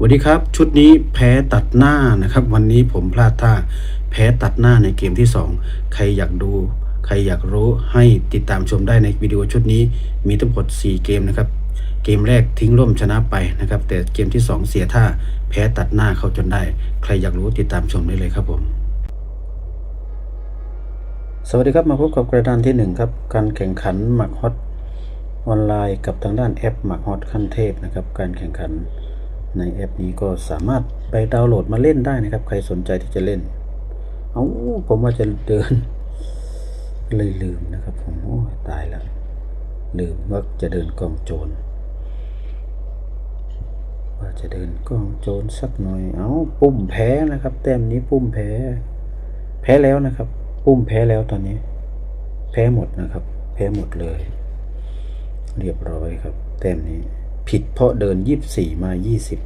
สวัสดีครับชุดนี้แพ้ตัดหน้านะครับ วันนี้ผมพลาดท่าแพ้ตัดหน้าในเกมที่ 2 ใครอยากดู ใครอยากรู้ให้ติดตามชมได้ในวิดีโอชุดนี้มีทั้งหมด4 เกมนะครับ เกมแรกทิ้งร่มชนะไปนะครับ แต่เกมที่ 2 เสียท่าแพ้ตัดหน้าเข้าจนได้ ใครอยากรู้ติดตามชมได้เลยครับผม สวัสดีครับมาพบกับกระดานที่ 1 ครับ การแข่งขันหมักฮอตออนไลน์กับทางด้านแอปหมักฮอตขั้นเทพนะครับ การแข่งขัน ในแอปนี้ก็สามารถไปดาวน์โหลดมาเล่นได้นะครับ ใครสนใจที่จะเล่น เอาผมว่าจะเดิน เลยลืมนะครับ ผมโอ้ตายแล้ว ลืมว่าจะเดินกองโจรว่าจะเดินกองโจรสักหน่อย เอาปุ่มแพ้นะครับ แต้มนี้ปุ่มแพ้ แพ้แล้วนะครับ ปุ่มแพ้แล้วตอนนี้ แพ้หมดนะครับ แพ้หมดเลย เรียบร้อยครับ แต้มนี้ ผิดเพราะเดินยี่สี่มายี่สิบ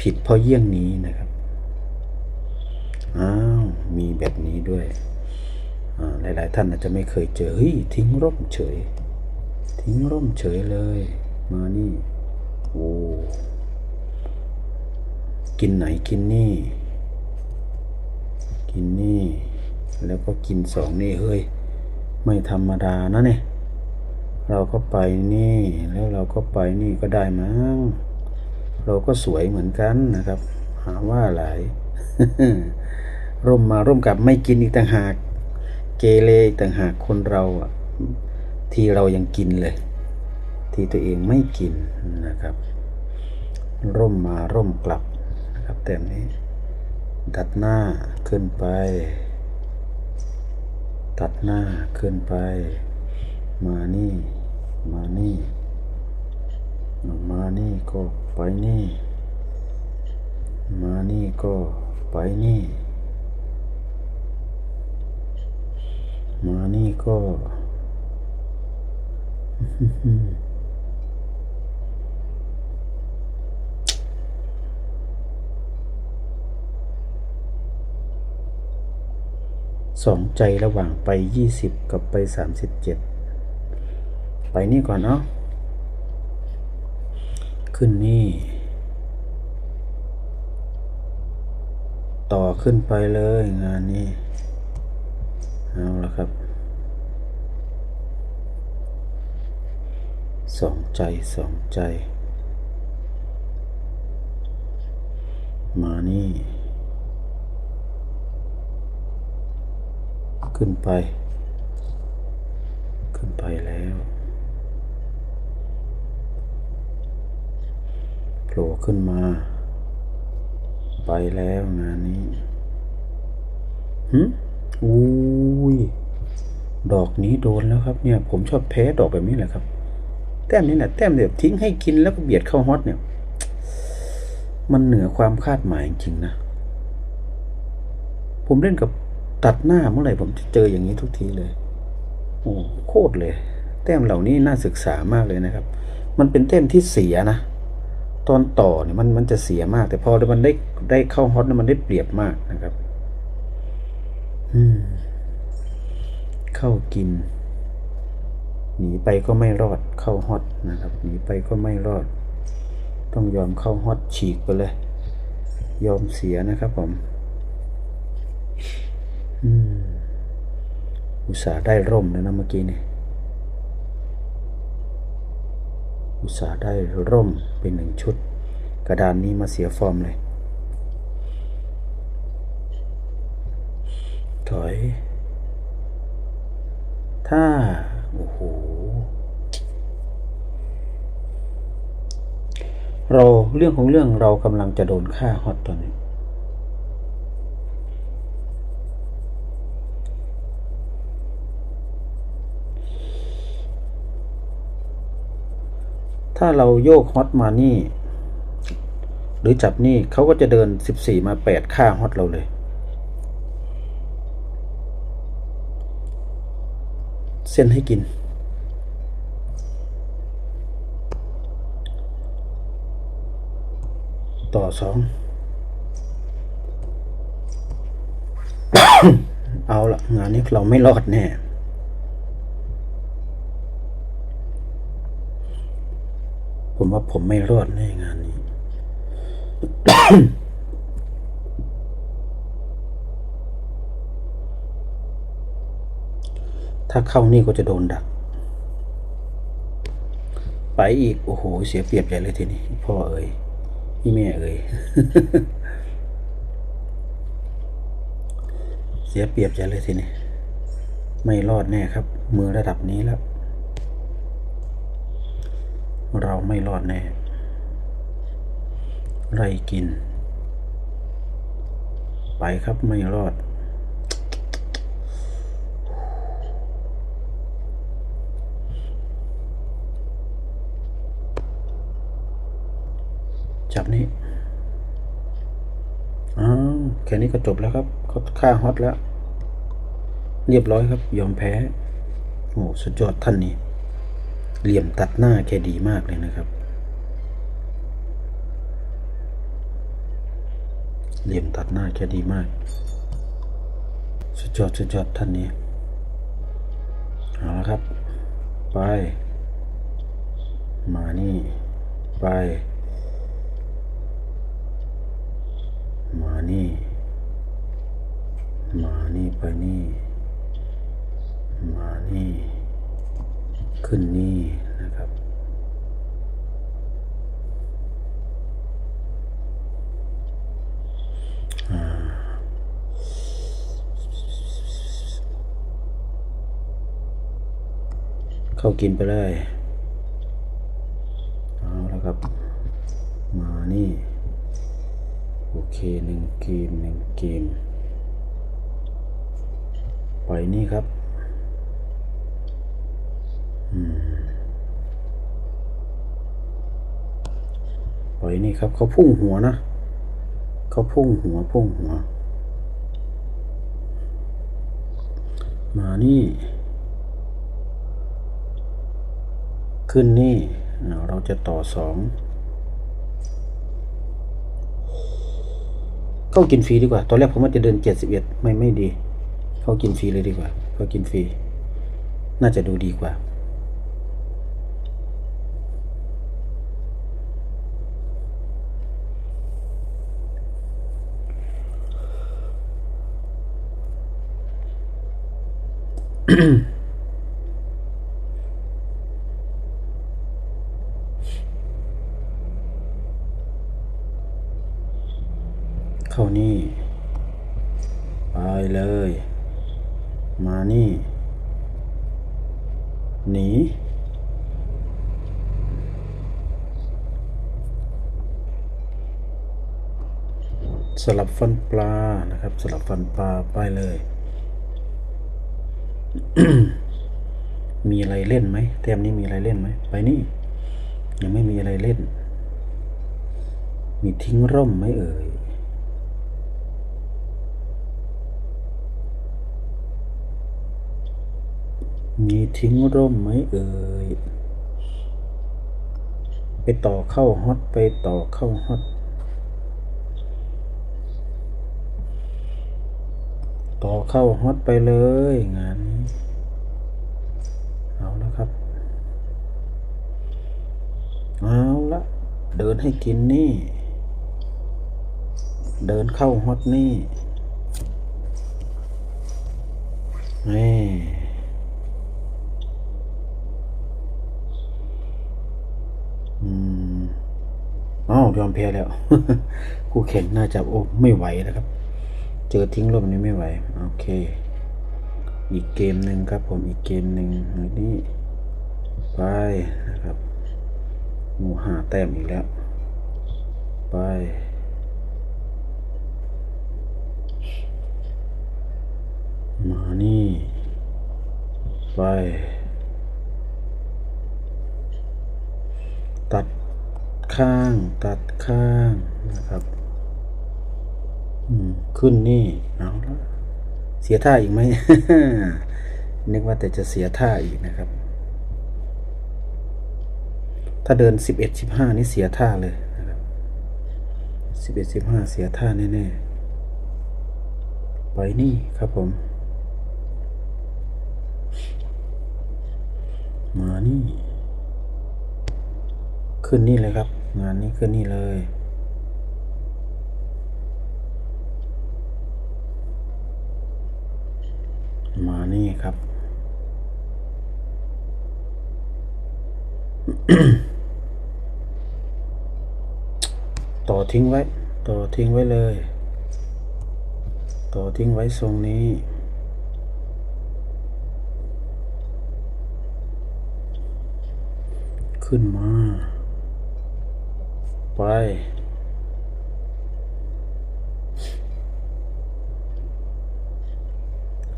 ผิดเพราะเยี่ยงนี้นะครับอ้าวมีแบบนี้ด้วยอ่าหลาย ๆ ท่านอาจจะไม่เคยเจอเฮ้ยทิ้งร่มเฉย ทิ้งร่มเฉยเลย มานี่โอ้กินไหนกินนี่ กินนี่ แล้วก็กินสองนี่เฮ้ย ไม่ธรรมดานะเนี่ย เราก็ไปนี่แล้วเราก็ไปนี่ก็ได้มั้งเราก็สวยเหมือนกันนะครับ หาว่าหลายร่มมาร่มกับไม่กินอีกต่างหาก เกเรอีกต่างหากคนเราอะที่เรายังกินเลย ที่ตัวเองไม่กินนะครับ ร่มมาร่มกลับนะครับแต่นี้ดัดหน้าขึ้นไป ตัดหน้าขึ้นไป มานี่ มานี่มานี่ก็ไปนี่ มานี่ก็ไปนี่ มานี่ก็ สองใจระหว่างไปยี่สิบกับไปสามสิบเจ็ด ไปนี่ก่อนเนาะขึ้นนี่ ต่อขึ้นไปเลยงานนี้ เอาละครับสองใจสองใจ มานี่ ขึ้นไป ขึ้นไปแล้วโผ ล่ขึ้นมา ไปแล้วงานนี้หึอุ้ย ดอกนี้โดนแล้วครับเนี่ย ผมชอบแพ้ดอกแบบนี้แหละครับ แต้มนี้แหละแต้มเดี๋ยวทิ้งให้กินแล้วก็เบียดเข้าฮอตเนี่ย มันเหนือความคาดหมายจริงนะ ผมเล่นกับตัดหน้าเมื่อไหร่ผมจะเจออย่างนี้ทุกทีเลย โอ้โคตรเลย แต้มเหล่านี้น่าศึกษามากเลยนะครับ มันเป็นแต้มที่เสียนะ ตอนต่อเนี่ยมันมันจะเสียมาก แต่พอมันได้ได้เข้าฮอตเนี่ยมันได้เปรียบมากนะครับ อืม เข้ากิน หนีไปก็ไม่รอดเข้าฮอตนะครับ หนีไปก็ไม่รอด ต้องยอมเข้าฮอตฉีกไปเลย ยอมเสียนะครับผม อืม อุตส่าห์ได้ร่มแล้วนะเมื่อกี้เนี่ย อุตส่าห์ได้ร่มเป็นหนึ่งชุด กระดานนี้มาเสียฟอร์มเลย ถอย ถ้า โอ้โห เราเรื่องของเรื่องเรากำลังจะโดนฆ่าฮอตตอน ถ้าเราโยกฮอตมานี่ หรือจับนี่เขาก็จะเดิน 14 มา8ฆ่าฮอตเราเลย เส้นให้กิน ต่อสองเอาละงานนี้เราไม่รอดแน่ ผมว่าผมไม่รอดแน่งานนี้ ถ้าเข้านี่ก็จะโดนดัก ไปอีก โอ้โห เสียเปรียบใหญ่เลยทีนี้ พ่อเอ๋ยพี่แม่เอ๋ยเสียเปรียบใหญ่เลยทีนี้ ไม่รอดแน่ครับ มือระดับนี้แล้ว เราไม่รอดแน่ ไรกิน ไปครับไม่รอด จับนี่อ้าวแค่นี้ก็จบแล้วครับเขาฆ่าฮอตแล้ว เรียบร้อยครับ ยอมแพ้ โอ้สุดยอดท่านนี้ เหลี่ยมตัดหน้าแกดีมากเลยนะครับ เหลี่ยมตัดหน้าแกดีมาก สุดยอดสุดยอดท่านนี้ เอาละครับ ไป มานี่ ไป มานี่ มานี่ไปนี่ มานี่ ขึ้นนี่นะครับ เข้ากินไปเลย เอาแล้วครับ มานี่ โอเคหนึ่งเกมหนึ่งเกม ปล่อยนี่ครับ อืม ปล่ อยนี่ครับเขาพุ่งหัวนะเขาพุ่งหัวพุ่งหัว มานี่ ขึ้นนี่อ่าเราจะต่อสองเข้ากินฟรีดีกว่า ตอนแรกผมว่าจะเดินเจ็ดสิบเอ็ดไม่ไม่ดี เข้ากินฟรีเลยดีกว่า เข้ากินฟรี น่าจะดูดีกว่า เข้านี่ ไปเลย มานี่ หนีสลับฟันปลานะครับ สลับฟันปลาไปเลย มีอะไรเล่นไหมเตรียมนี้มีอะไรเล่นไหมไปนี่ ยังไม่มีอะไรเล่น มีทิ้งร่มไหมเอ่ยมีทิ้งร่มไหมเอ่ย ไปต่อเข้าฮอตไปต่อเข้าฮอต ต่อเข้าฮอตไปเลยงานนี้ เอาแล้วครับ เอาละเดินให้กินนี่ เดินเข้าฮอตนี่นี่อืมอ้าวยอมแพ้แล้วคู่แข่งน่าจะโอ้ไม่ไหวนะครับ เจอทิ้งลมนี้ไม่ไหว โอเค อีกเกมหนึ่งครับผมอีกเกมหนึ่งนนี้ไปนะครับ หมูหาแต้มอีกแล้ว ไปมานี่ ไป ตัดข้างตัดข้างนะครับ อืม ขึ้นนี่ เอาละเสียท่าอีกไหม นึกว่าแต่จะเสียท่าอีกนะครับ ถ้าเดิน 11 15 นี่เสียท่าเลยนะครับ11 15 เสียท่าแน่ๆ ไปนี่ครับผม มานี่ ขึ้นนี่เลยครับ งานนี้ขึ้นนี่เลยมานี่ครับ ทิ้งไว้ ต่อทิ้งไว้เลย ต่อทิ้งไว้ทรงนี้ ขึ้นมา ไป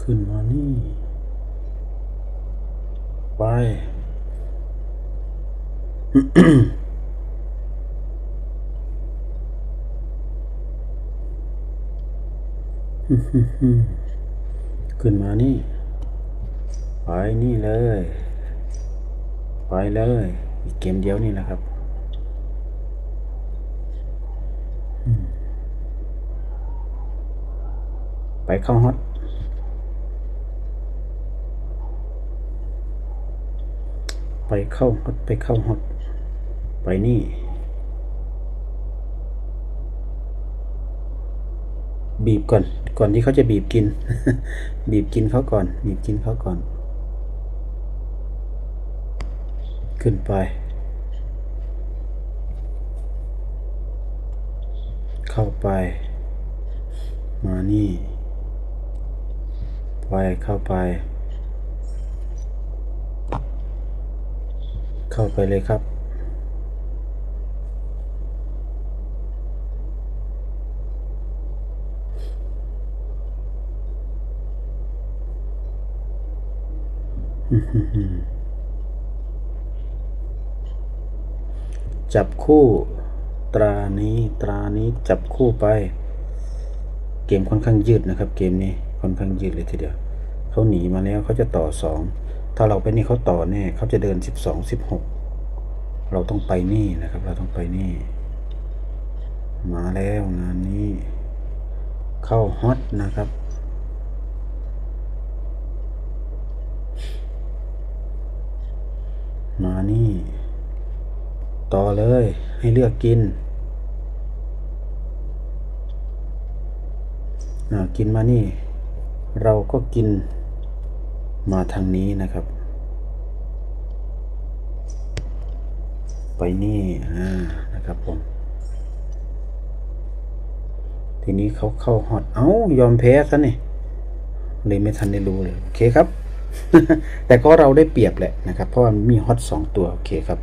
ขึ้นมานี่ ไป ขึ้นมานี่ ไปนี่เลย ไปเลย อีกเกมเดียวนี่แหละครับไปเข้าฮอตไปเข้าฮอตไปเข้าฮอตไปนี่ บีบก่อน ก่อนที่เขาจะบีบกิน บีบกินเขาก่อน บีบกินเขาก่อน ขึ้นไป เข้าไป มานี่ ไปเข้าไป เข้าไปเลยครับ จับคู่ตรานี้ตรานี้จับคู่ไป เกมค่อนข้างยืดนะครับ เกมนี้ค่อนข้างยืดเลยทีเดียวเขาหนีมาแล้วเขาจะต่อสองถ้าเราไปนี่เขาต่อแน่เขาจะเดินสิบสองสิบหกเราต้องไปนี่นะครับ เราต้องไปนี่ มาแล้วงานนี้ เข้าฮอตนะครับ มา นี่ ต่อเลยให้เลือกกินอ่ากินมานี่ เราก็กินมาทางนี้นะครับ ไปนี่อ่านะครับผม ทีนี้เขาเข้าฮอตเอ้ายอมแพ้ซะนี่เลยไม่ทันได้รู้เลย โอเคครับ แต่ก็เราได้เปรียบแหละนะครับ เพราะว่ามีฮอตสองตัว โอเคครับ